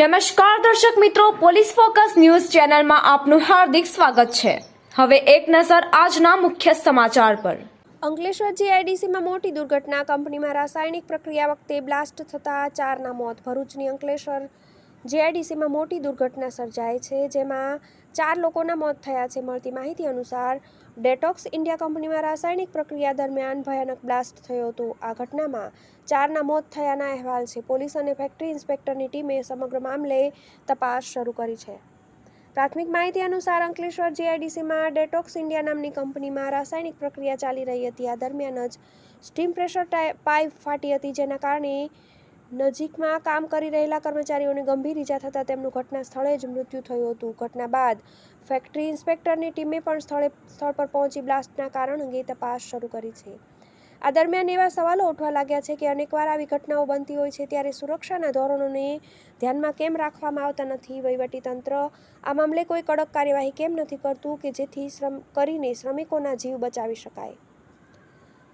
નમસ્કાર દર્શક મિત્રો, પોલીસ ફોકસ ન્યૂઝ ચેનલમાં આપનું હાર્દિક સ્વાગત છે. હવે એક નજર આજના મુખ્ય સમાચાર પર. અંકલેશ્વર જીઆઈડીસીમાં મોટી દુર્ઘટના, કંપનીમાં રાસાયણિક પ્રક્રિયા વખતે બ્લાસ્ટ થતાં ચારના મોત. ભરૂચની અંકલેશ્વર જીઆઈડીસીમાં મોટી દુર્ઘટના સર્જાઈ છે, જેમાં ચાર લોકોના મોત થયા છે. મળતી માહિતી અનુસાર, ડેટોક્સ ઇન્ડિયા કંપનીમાં રાસાયણિક પ્રક્રિયા દરમિયાન ભયાનક બ્લાસ્ટ થયો હતો. આ ઘટનામાં ચારના મોત થયાના અહેવાલ છે. પોલીસ અને ફેક્ટરી ઇન્સ્પેક્ટરની ટીમે સમગ્ર મામલે તપાસ શરૂ કરી છે. પ્રાથમિક માહિતી અનુસાર, અંકલેશ્વર જીઆઈડીસીમાં ડેટોક્સ ઇન્ડિયા નામની કંપનીમાં રાસાયણિક પ્રક્રિયા ચાલી રહી હતી. આ દરમિયાન જ સ્ટીમ પ્રેશર પાઇપ ફાટી હતી, જેના કારણે નજીકમાં કામ કરી રહેલા કર્મચારીઓને ગંભીર ઈજા થતાં તેમનું ઘટના સ્થળે જ મૃત્યુ થયું હતું. ઘટના બાદ ફેક્ટરી ઇન્સ્પેક્ટરની ટીમે પણ સ્થળે, સ્થળ પર પહોંચી બ્લાસ્ટના કારણ અંગે તપાસ શરૂ કરી છે. આ દરમિયાન એવા સવાલો ઉઠવા લાગ્યા છે કે અનેકવાર આવી ઘટનાઓ બનતી હોય છે ત્યારે સુરક્ષાના ધોરણોને ધ્યાનમાં કેમ રાખવામાં આવતા નથી? વહીવટીતંત્ર આ મામલે કોઈ કડક કાર્યવાહી કેમ નથી કરતું કે જેથી શ્રમ, કરીને શ્રમિકોના જીવ બચાવી શકાય?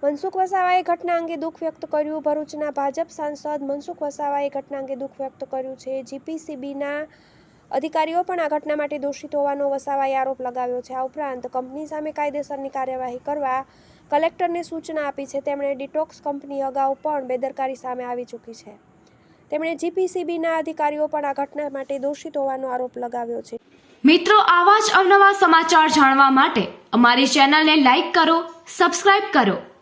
મનસુખ વસાવાએ ઘટના અંગે દુઃખ વ્યક્ત કર્યું. ભરૂચના ભાજપ સાંસદ મનસુખ વસાવાએ ઘટના અંગે દુઃખ વ્યક્ત કર્યું છે. જીપીસીબીના અધિકારીઓ પણ આ ઘટના માટે દોષિત હોવાનો વસાવાએ આરોપ લગાવ્યો છે. આ ઉપરાંત કંપની સામે કાયદેસરની કાર્યવાહી કરવા કલેક્ટરને સૂચના આપી છે. તેમણે ડિટોક્સ કંપની અગાઉ પણ બેદરકારી સામે આવી ચૂકી છે. તેમણે જીપીસીબીના અધિકારીઓ પણ આ ઘટના માટે દોષિત હોવાનો આરોપ લગાવ્યો છે. મિત્રો, આવા જ અવનવા સમાચાર જાણવા માટે અમારી ચેનલને લાઈક કરો, સબસ્ક્રાઇબ કરો.